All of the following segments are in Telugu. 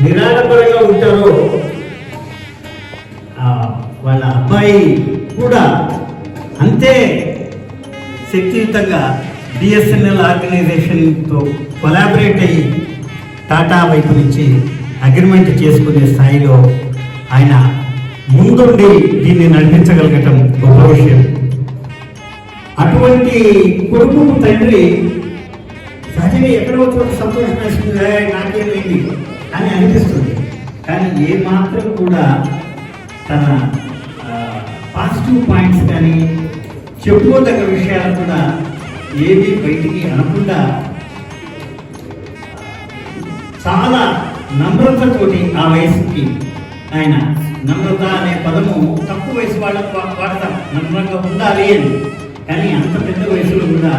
నిరాడంబరంగా ఉంటారో ఆ, వాళ్ళ అబ్బాయి కూడా అంతే శక్తియుతంగా బిఎస్ఎన్ఎల్ ఆర్గనైజేషన్తో కొలాబరేట్ అయ్యి టాటా వైపు నుంచి అగ్రిమెంట్ చేసుకునే స్థాయిలో ఆయన ముందుండి దీన్ని నడిపించగలగటం గొప్ప విషయం. అటువంటి కొడుకు తండ్రి సహజంగా ఎక్కడ చోట సంతోషం వేసింది నాకేమైంది? అని అనిపిస్తుంది. కానీ ఏ మాత్రం కూడా తన పాజిటివ్ పాయింట్స్ కానీ చెప్పుకోదగ్గ విషయాలు కూడా ఏవి బయటికి అనకుండా చాలా నమ్రతతోటి ఆ వయసుకి ఆయన నమ్రత అనే పదము తక్కువ వయసు వాళ్ళకు వాడతాం. నమ్రంగా ఉండాలి అని. కానీ అంత పెద్ద వయసులో కూడా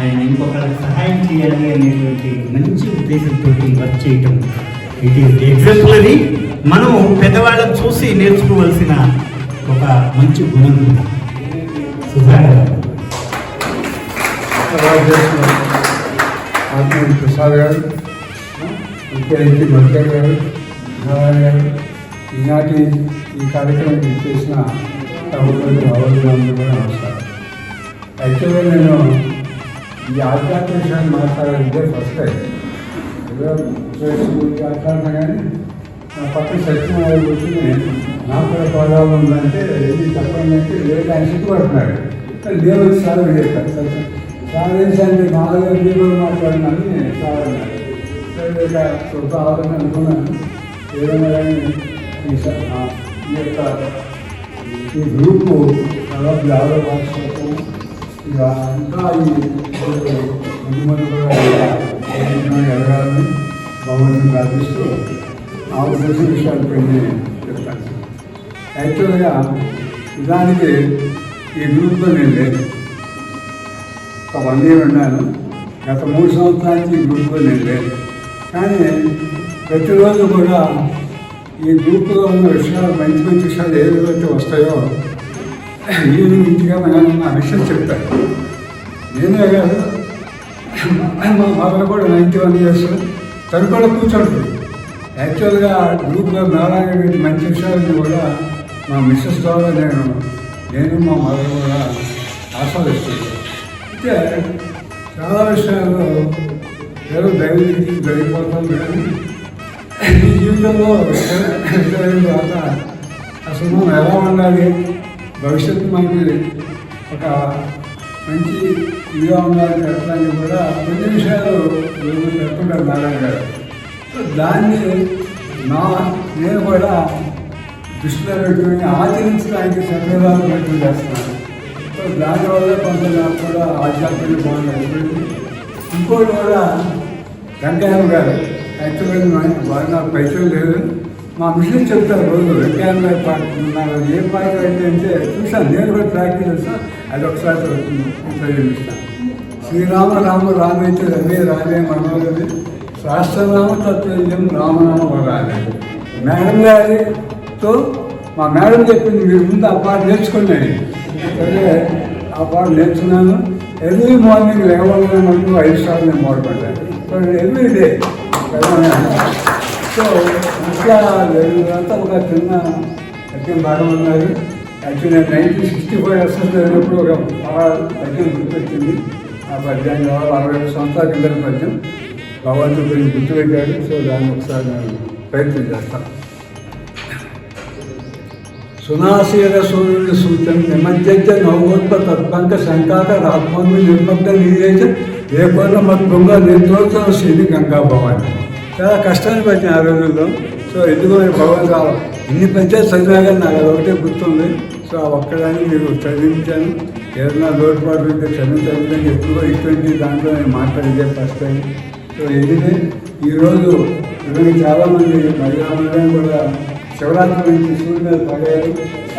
ఆయన ఇంకొకరికి సహాయం చేయాలి అనేటువంటి మంచి ఉద్దేశంతో వర్క్ చేయటం ఇట్ ఈస్ ఎగ్జాంపులరీ మనం పెద్దవాళ్ళని చూసి నేర్చుకోవలసిన ఒక మంచి గుణం ప్రసాద్ గారు ముఖ్యమంత్రి మధుకర్ గారు నారాయణ గారు ఈనాటి ఈ కార్యక్రమం చేసిన ప్రభుత్వం అవసరాలు కూడా నమస్కారం. యాక్చువల్గా నేను ఈ ఆధ్యాత్మిక విషయాన్ని మాట్లాడాలంటే ఫస్ట్ టైం ఏదో గురించి కానీ నా పక్కన సత్యనారాయణ కూర్చుని నాకు కూడా ప్రాబ్లం ఉందంటే ఏది చెప్పండి అంటే లేదు ఆయన సిగ్గుపడుతున్నాడు దేవుడు సార్ చెప్పారు సార్ ఏంటంటే నాలుగు మీరు మాట్లాడినాని సార్ సరే ఇక ఆలోచన అనుకున్నాను ఏదైనా కానీ ఈ ఈ యొక్క ఈ గ్రూపు దాదాపు యాభై వార్షికోత్సవం ఇక ఇంకా ఈ ముందు ఎదగాలని భగవంతుని ప్రార్థిస్తూ నాకు తెలిసిన విషయాలు కొన్ని చెప్తాను. యాక్చువల్గా నిజానికి ఈ గ్రూప్లో నేను లేదు ఒక వన్ ఇయర్ ఉన్నాను. గత మూడు సంవత్సరాల నుంచి ఈ గ్రూప్లో నేను లేదు కానీ ప్రతిరోజు కూడా ఈ గ్రూప్లో ఉన్న విషయాలు మంచి మంచి విషయాలు ఏవైతే వస్తాయో ఈవినింగ్ ఇంటిగా మనం నా విషయం చెప్తాను నేనే కాదు మా మదర్ కూడా నైన్టీ వన్ ఇయర్స్. తను కూడా కూర్చోండి. యాక్చువల్గా గ్రూప్లో నారాయణ రెడ్డి మంచి విషయాలను కూడా మా మిస్సెస్ ద్వారా నేను నేను మా మదర్ కూడా ఆస్వాదిస్తున్నాను. అయితే చాలా విషయాల్లో ఏదో దైవజీకి జరిగిపోతాం కానీ ఈ జీవితంలో జరిగిన తర్వాత అసలు మనం ఎలా ఉండాలి భవిష్యత్తు మనకి ఒక మంచి ఇదిగా ఉండాలని చెప్పడానికి కూడా కొన్ని విషయాలు మేము చెప్తుంటారు నారాయణ గారు. సో దాన్ని నా నేను కూడా దృష్టిలో పెట్టుకుని ఆచరించడానికి సంప్రదాయాలు ప్రయత్నం చేస్తున్నాను. సో దానివల్ల కొంత నాకు కూడా ఆధ్యాత్మిక బాగుంది ఇంకోటి కూడా వెంకయ్య గారు యాక్చువల్గా బాగా నాకు పైసలు లేదు. మా మిషన్ చెప్తారు రోజు వెంకయ్య గారు పాట ఏం ఏ పాట అంటే చూసాను నేను కూడా ప్రాక్టీస్ చేస్తాను అది ఒకసారి చదివిస్తాను శ్రీరామ రామ రామైతే రమే రామే మనోగది శాస్త్రనామ తత్వజ్యం రామనామ వరాలి మేడం గారితో మా మేడం చెప్పింది మీరు ముందు ఆ పాట నేర్చుకున్నాయి సరే ఆ పాట నేర్చుకున్నాను. ఎర్లీ మార్నింగ్ లేవగానే మనకు ఐదు సార్లు నేను మొదలుపెట్టాను. So every day. సో ఇట్లా అంతా ఒక చిన్న యజ్ఞం బాగా ఉన్నారు. యాక్చువల్లీ నేను నైన్టీన్ సిక్స్టీ ఫైవ్ ఎస్ఎస్ జరిగినప్పుడు ఒక బాగా యజ్ఞం గుర్తొచ్చింది. ఆ పద్యం కావాలి అరవై ఐదు సంవత్సరాల కింద పద్యం. భగవంతుడు కొంచెం గుర్తుపెట్టాడు. సో దాన్ని ఒకసారి నేను ప్రయత్నం చేస్తాను సునాశీల సూర్యుడి సూచన నిమజ్జ నవోత్ప తత్పంక శంకాక రాత్మన్ను నిర్మగ్న నీరేజ ఏకొన్న మత్తుంగ నిర్దోష శ్రీని గంగా భవాని. చాలా కష్టాన్ని పట్టిన ఆ రోజుల్లో. సో ఎందుకు భగవంతు ఇన్ని పెంచే చదివినా కానీ నాకు అది ఒకటే గుర్తుంది. సో ఒక్కదాన్ని మీరు చదివించాను ఏదైనా లోటుపాటు ఉంటే క్షమించండి ఎప్పుడో ఇటువంటి దాంట్లో నేను మాట్లాడితే ఫస్ట్ టైం సో ఎందుకంటే ఈరోజు ఇవన్నీ చాలామంది మహిళా కూడా శివరాత్రి నుంచి సూర్యుడు మీద పడారు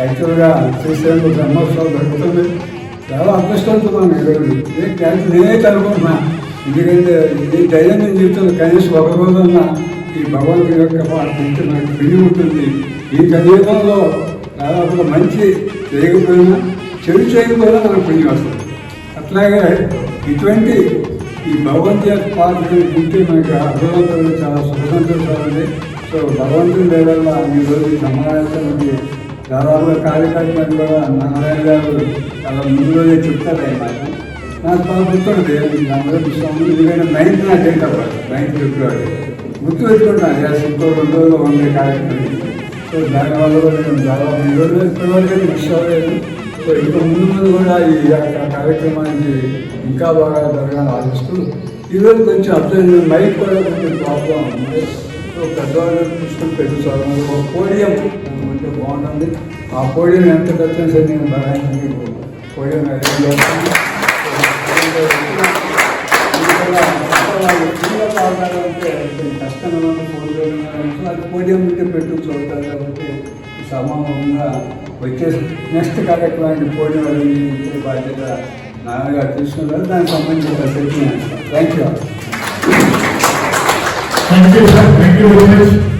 యాక్చువల్గా శ్రీశైలం బ్రహ్మోత్సవం జరుగుతుంది. చాలా అదృష్టవంతమైన ఈరోజు. నేను క్యాన్సర్ నేనైతే అనుకుంటున్నా ఎందుకంటే ఈ దైనందిన జీవితంలో కనీసం ఒక రోజన్నా ఈ భగవంతుడి యొక్క మాట నుంచి నాకు పిల్లి ఉంటుంది. ఈ కలియుగంలో దాదాపుగా మంచి చేయకపోయినా చెడు చేయకపోయినా మనకు పుణ్యం వస్తుంది అట్లాగే ఇటువంటి ఈ భగవంతుడి పాత్ర ఉంటే మనకి అర్థవంతులు చాలా సుఖసంతోషాలండి సో భగవంతుని లేవల్ల ఈ రోజు ఈ సమావేశానికి దాదాపుగా కార్యకర్తలు కూడా నారాయణ గారు చాలా ముందు రోజే చెప్తారు అన్నమాట నాకు చాలా గుర్తుంది అందరూ విషయం ఎందుకంటే నైన్త్ నా డేట్ అవ్వాలి నైన్త్ ఫిబ్రవరి. గుర్తు పెట్టుకుంటాను ఎస్ ఇంకో రెండు రోజులు ఉండే కార్యక్రమం. సో దానివల్ల కూడా నేను చాలా ఈ రోజు మిస్ అవ్వలేదు సో ఇంకా ముందు ముందు కూడా ఈ కార్యక్రమానికి ఇంకా బాగా జరగాలని ఆశిస్తూ ఈరోజు కొంచెం అర్థం మైక్ కూడా కొంచెం ప్రాబ్లం ఉంది. సో పెద్దవాళ్ళు చూసుకుని పెట్టుకోవాలి ఒక పోడియం ఉంటే బాగుంటుంది. ఆ పోడియం ఎంత ఖర్చు సరే నేను భరానికి పోడియం అరేంజ్ చేస్తాను కష్టంగా అది పోడియం ఉంటే పెట్టు చూడతారు కాబట్టి సమానంగా వచ్చేసి నెక్స్ట్ కార్యక్రమానికి పోడియం అది బాధ్యత నాన్నగారు తీసుకున్నారు దానికి సంబంధించిన thank you thank you sir. Thank.